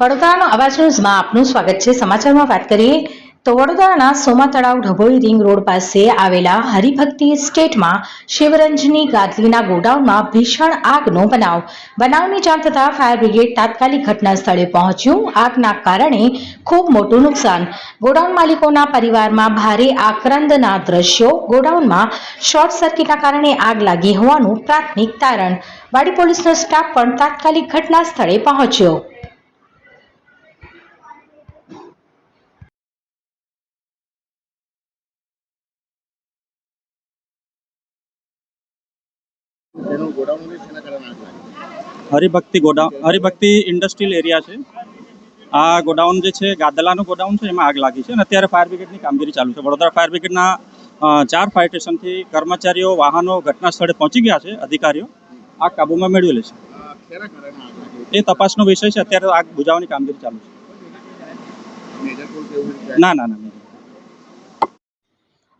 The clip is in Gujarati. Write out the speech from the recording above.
વડોદરાનો અવાજ ન્યૂઝમાં આપનું સ્વાગત છે. સમાચારમાં વાત કરીએ તો વડોદરાના સોમા તળાવ ઢભોઈ રિંગ રોડ પાસે આવેલા હરિભક્તિ સ્ટેટમાં શિવરંજની ગાદલીના ગોડાઉનમાં ભીષણ આગનો બનાવ. બનાવની જાણ થતાં ફાયર બ્રિગેડ તાત્કાલિક ઘટના સ્થળે પહોંચ્યું. આગના કારણે ખૂબ મોટું નુકસાન. ગોડાઉન માલિકોના પરિવારમાં ભારે આક્રંદના દ્રશ્યો. ગોડાઉનમાં શોર્ટ સર્કિટના કારણે આગ લાગી હોવાનું પ્રાથમિક તારણ. વાડી પોલીસનો સ્ટાફ પણ તાત્કાલિક ઘટના સ્થળે પહોંચ્યો. Haribhakti godown Haribhakti industrial area છે. આ ગોડાઉન જે છે ગાદલાનું ગોડાઉન છે એમાં આગ લાગી છે અને અત્યારે ફાયર બ્રિગેડની કામગીરી ચાલુ છે. વડોદરા ફાયર બ્રિગેડના ચાર ફાયર સ્ટેશનથી કર્મચારીઓ વાહનો ઘટના સ્થળે પહોંચી ગયા છે અધિકારીઓ. આગ કાબૂમાં મેળવેલી છે. એ તપાસનો વિષય છે. અત્યારે આગ બુજાવવાની કામગીરી ચાલુ છે. ના ના ના.